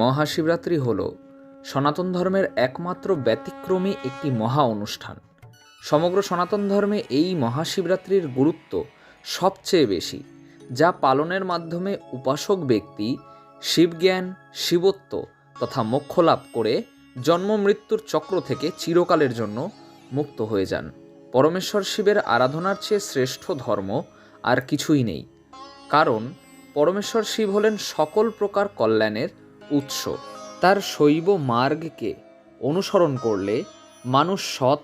মহাশিবরাত্রি হল সনাতন ধর্মের একমাত্র ব্যতিক্রমী একটি মহা অনুষ্ঠান। সমগ্র সনাতন ধর্মে এই মহাশিবরাত্রির গুরুত্ব সবচেয়ে বেশি, যা পালনের মাধ্যমে উপাসক ব্যক্তি শিবজ্ঞান, শিবত্ব তথা মোক্ষ লাভ করে জন্ম মৃত্যুর চক্র থেকে চিরকালের জন্য মুক্ত হয়ে যান। পরমেশ্বর শিবের আরাধনার চেয়ে শ্রেষ্ঠ ধর্ম আর কিছুই নেই, কারণ পরমেশ্বর শিব হলেন সকল প্রকার কল্যাণের উৎস। তার শৈব মার্গকে অনুসরণ করলে মানুষ সৎ,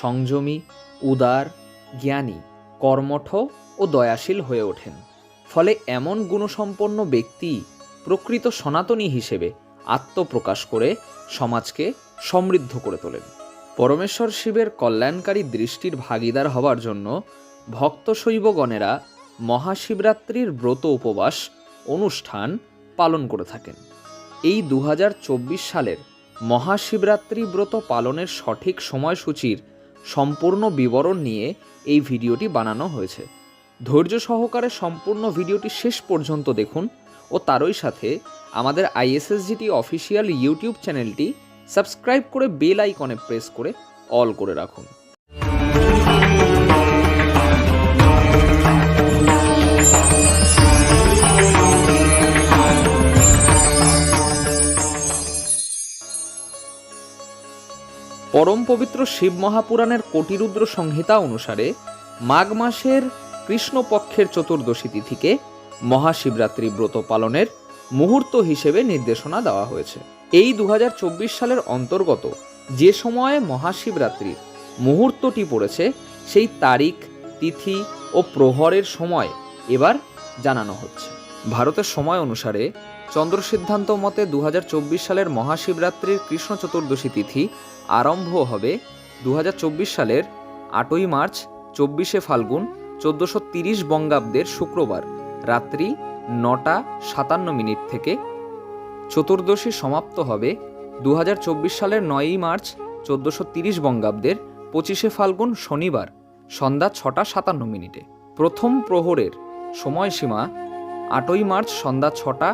সংযমী, উদার, জ্ঞানী, কর্মঠ ও দয়াশীল হয়ে ওঠেন। ফলে এমন গুণসম্পন্ন ব্যক্তি প্রকৃত সনাতনী হিসেবে আত্মপ্রকাশ করে সমাজকে সমৃদ্ধ করে তোলেন। পরমেশ্বর শিবের কল্যাণকারী দৃষ্টির ভাগিদার হবার জন্য ভক্ত শৈবগণেরা মহাশিবরাত্রির ব্রত উপবাস অনুষ্ঠান পালন করে থাকেন। এই দু হাজার চব্বিশ সালের মহাশিবরাত্রি ব্রত পালনের সঠিক সময়সূচির সম্পূর্ণ বিবরণ নিয়ে এই ভিডিওটি বানানো হয়েছে। ধৈর্য সহকারে সম্পূর্ণ ভিডিওটি শেষ পর্যন্ত দেখুন ও তারই সাথে আমাদের আইএসএসজিটি অফিসিয়াল ইউটিউব চ্যানেলটি সাবস্ক্রাইব করে বেল আইকনে প্রেস করে অল করে রাখুন। পরম পবিত্র শিব মহাপুরাণের কোটিরুদ্র সংহিতা অনুসারে মাঘ মাসের কৃষ্ণপক্ষের চতুর্দশী তিথিকে মহাশিবরাত্রি ব্রত পালনের মুহূর্ত হিসেবে নির্দেশনা দেওয়া হয়েছে। এই দু হাজার চব্বিশ সালের অন্তর্গত যে সময়ে মহাশিবরাত্রির মুহূর্তটি পড়েছে, সেই তারিখ, তিথি ও প্রহরের সময় এবার জানানো হচ্ছে। ভারতের সময় অনুসারে চন্দ্র সিদ্ধান্ত মতে দু হাজার চব্বিশ সালের মহাশিবরাত্রির কৃষ্ণ চতুর্দশী তিথি আরম্ভ হবে দু হাজার চব্বিশ সালের আটই মার্চ, চব্বিশে ফাল্গুন, চোদ্দোশো তিরিশ বঙ্গাব্দের শুক্রবার, রাত্রি নটা সাতান্ন মিনিট থেকে। চতুর্দশী সমাপ্ত হবে দু হাজার চব্বিশ সালের নয়ই মার্চ, চোদ্দোশো তিরিশ বঙ্গাব্দের পঁচিশে ফাল্গুন, শনিবার, সন্ধ্যা ছটা সাতান্ন মিনিটে। প্রথম প্রহরের সময়সীমা আটই মার্চ, সন্ধ্যা ছটা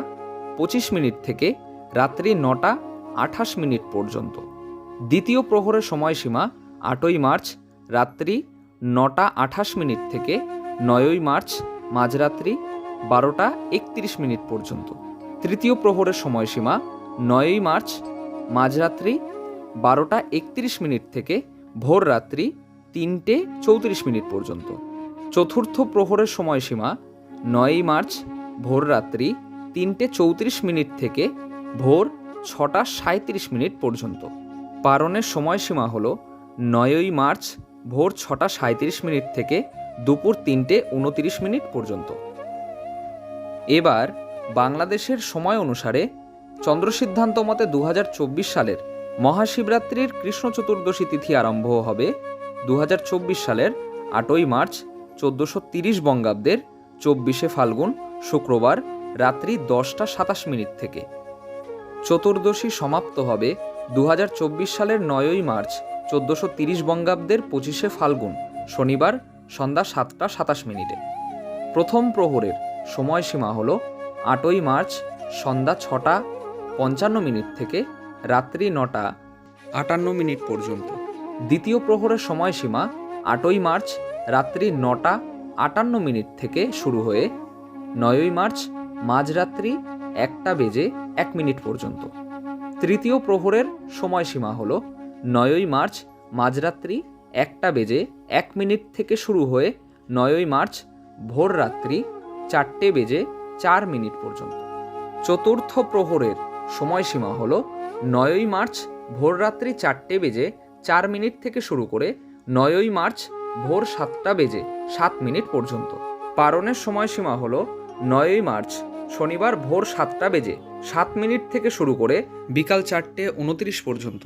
পঁচিশ মিনিট থেকে রাত্রি নটা আঠাশ মিনিট পর্যন্ত। দ্বিতীয় প্রহরের সময়সীমা আটই মার্চ, রাত্রি নটা আঠাশ মিনিট থেকে নয়ই মার্চ, মাঝরাত্রি বারোটা একত্রিশ মিনিট পর্যন্ত। তৃতীয় প্রহরের সময়সীমা নয়ই মার্চ, মাঝরাত্রি বারোটা একত্রিশ মিনিট থেকে ভোর রাত্রি তিনটে চৌত্রিশ মিনিট পর্যন্ত। চতুর্থ প্রহরের সময়সীমা নয়ই মার্চ, ভোর রাত্রি তিনটে চৌত্রিশ মিনিট থেকে ভোর ছটা সাঁত্রিশ মিনিট পর্যন্ত। পারণের সময়সীমা হল নয়ই মার্চ ভোর ছটা সাঁত্রিশ মিনিট থেকে দুপুর তিনটে উনতিরিশ মিনিট পর্যন্ত। এবার বাংলাদেশের সময় অনুসারে চন্দ্রসিদ্ধান্ত মতে দু হাজার চব্বিশ সালের মহাশিবরাত্রির কৃষ্ণ চতুর্দশী তিথি আরম্ভ হবে দু হাজার চব্বিশ সালের আটই মার্চ চোদ্দোশো তিরিশ বঙ্গাব্দের চব্বিশে ফাল্গুন, শুক্রবার রাত্রি দশটা সাতাশ মিনিট থেকে। চতুর্দশী সমাপ্ত হবে দু হাজার চব্বিশ সালের নয়ই মার্চ, চোদ্দোশো তিরিশ বঙ্গাব্দের পঁচিশে ফাল্গুন, শনিবার, সন্ধ্যা সাতটা সাতাশ মিনিটে। প্রথম প্রহরের সময়সীমা হল আটই মার্চ, সন্ধ্যা ছটা পঞ্চান্ন মিনিট থেকে রাত্রি নটা আটান্ন মিনিট পর্যন্ত। দ্বিতীয় প্রহরের সময়সীমা আটই মার্চ, রাত্রি নটা আটান্ন মিনিট থেকে শুরু হয়ে নয়ই মার্চ মাঝরাত্রি একটা বেজে এক মিনিট পর্যন্ত। তৃতীয় প্রহরের সময়সীমা হল নয়ই মার্চ, মাঝরাত্রি একটা বেজে এক মিনিট থেকে শুরু হয়ে নয়ই মার্চ ভোর রাত্রি চারটে বেজে চার মিনিট পর্যন্ত। চতুর্থ প্রহরের সময়সীমা হল নয়ই মার্চ ভোর রাত্রি চারটে বেজে চার মিনিট থেকে শুরু করে নয়ই মার্চ, ভোর সাতটা বেজে সাত মিনিট পর্যন্ত। পারণের সময়সীমা হল নয়ই মার্চ শনিবার ভোর সাতটা বেজে সাত মিনিট থেকে শুরু করে বিকাল চারটে উনত্রিশ পর্যন্ত।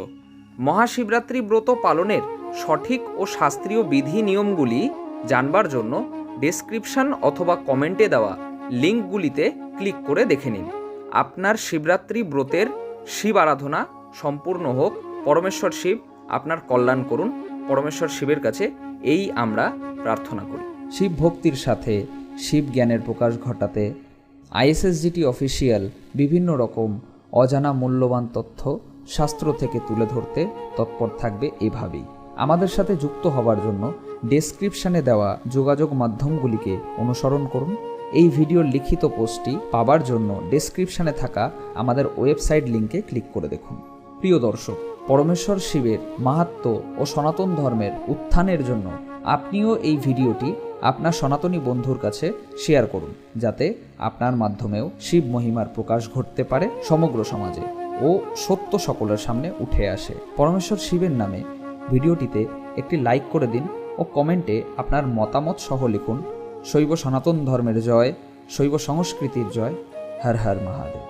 মহাশিবরাত্রি ব্রত পালনের সঠিক ও শাস্ত্রীয় বিধি নিয়মগুলি জানবার জন্য ডেসক্রিপশন অথবা কমেন্টে দেওয়া লিঙ্কগুলিতে ক্লিক করে দেখে নিন। আপনার শিবরাত্রি ব্রতের শিব আরাধনা সম্পূর্ণ হোক, পরমেশ্বর শিব আপনার কল্যাণ করুন, পরমেশ্বর শিবের কাছে এই আমরা প্রার্থনা করি। শিব ভক্তির সাথে শিব জ্ঞানের প্রকাশ ঘটাতে আইএসএসজিটি অফিসিয়াল বিভিন্ন রকম অজানা মূল্যবান তথ্য শাস্ত্র থেকে তুলে ধরতে তৎপর থাকবে এভাবেই। আমাদের সাথে যুক্ত হবার জন্য ডেসক্রিপশানে দেওয়া যোগাযোগ মাধ্যমগুলিকে অনুসরণ করুন। এই ভিডিওর লিখিত পোস্টটি পাবার জন্য ডেসক্রিপশানে থাকা আমাদের ওয়েবসাইট লিংকে ক্লিক করে দেখুন। প্রিয় দর্শক, পরমেশ্বর শিবের মাহাত্ম ও সনাতন ধর্মের উত্থানের জন্য আপনিও এই ভিডিওটি আপনার সনাতনী বন্ধুর কাছে শেয়ার করুন, যাতে আপনার মাধ্যমেও শিব মহিমার প্রকাশ ঘটতে পারে সমগ্র সমাজে ও সত্য সকলের সামনে উঠে আসে। পরমেশ্বর শিবের নামে ভিডিওটিতে একটি লাইক করে দিন ও কমেন্টে আপনার মতামত সহ লিখুন, শৈব সনাতন ধর্মের জয়, শৈব সংস্কৃতির জয়, হর হর মহাদেব।